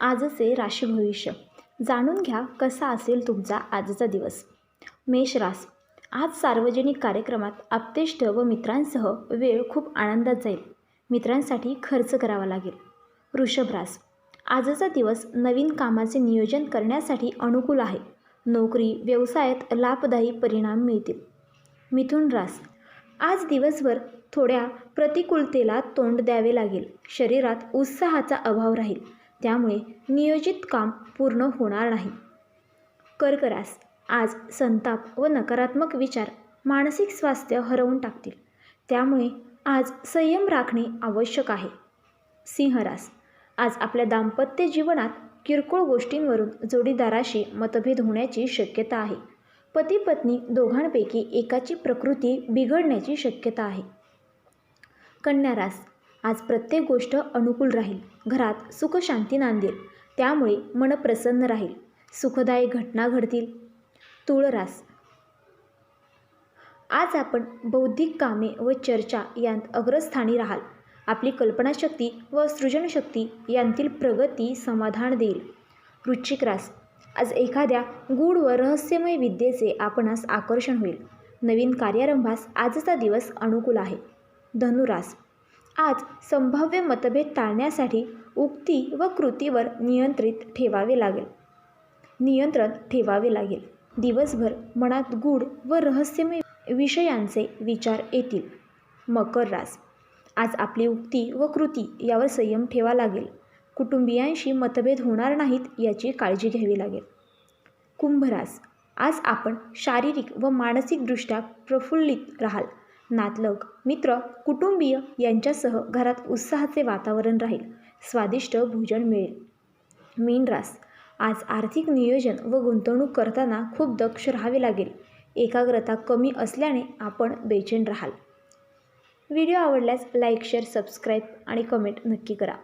आजचे राशी भविष्य. जाणून घ्या कसा असेल तुमचा आजचा दिवस. मेषरास आज सार्वजनिक कार्यक्रमात आप्तेष्ट व मित्रांसह वेळ खूप आनंदात जाईल. मित्रांसाठी खर्च करावा लागेल. वृषभरास आजचा दिवस नवीन कामाचे नियोजन करण्यासाठी अनुकूल आहे. नोकरी व्यवसायात लाभदायी परिणाम मिळतील. मिथुन रास आज दिवसभर थोड्या प्रतिकूलतेला तोंड द्यावे लागेल. शरीरात उत्साहाचा अभाव राहील. त्यामुळे नियोजित काम पूर्ण होणार नाही. कर्करास आज संताप व नकारात्मक विचार मानसिक स्वास्थ्य हरवून टाकतील. त्यामुळे आज संयम राखणे आवश्यक आहे. सिंहरास आज आपल्या दाम्पत्य जीवनात किरकोळ गोष्टींवरून जोडीदाराशी मतभेद होण्याची शक्यता आहे. पती पत्नी दोघांपैकी एकाची प्रकृती बिघडण्याची शक्यता आहे. कन्यारास आज प्रत्येक गोष्ट अनुकूल राहील. घरात सुखशांती नांदेल त्यामुळे मन प्रसन्न राहील. सुखदायी घटना घडतील. तुळरास आज आपण बौद्धिक कामे व चर्चा यांत अग्रस्थानी राहाल. आपली कल्पनाशक्ती व सृजनशक्ती यांतील प्रगती समाधान देईल. वृश्चिक रास. आज एखाद्या गूढ व रहस्यमय विद्येचे आपणास आकर्षण होईल. नवीन कार्यारंभास आजचा दिवस अनुकूल आहे. धनुरास. आज संभाव्य मतभेद टाळण्यासाठी उक्ती व कृतीवर नियंत्रित ठेवावे लागेल. नियंत्रण ठेवावे लागेल. दिवसभर मनात गूढ व रहस्यमय विषयांचे विचार येतील. मकर रास. आज आपली उक्ती व कृती यावर संयम ठेवा लागेल. कुटुंबियांशी मतभेद होणार नाहीत याची काळजी घ्यावी लागेल. कुंभरास. आज आपण शारीरिक व मानसिकदृष्ट्या प्रफुल्लित राहाल. नातलग मित्र कुटुंबीय यांच्यासह घरात उत्साहाचे वातावरण राहील. स्वादिष्ट भोजन मिळेल. मीनरास आज आर्थिक नियोजन व गुंतवणूक करताना खूप दक्ष राहावे लागेल. एकाग्रता कमी असल्याने आपण बेचैन राहाल. व्हिडिओ आवडल्यास लाईक शेअर सबस्क्राईब आणि कमेंट नक्की करा.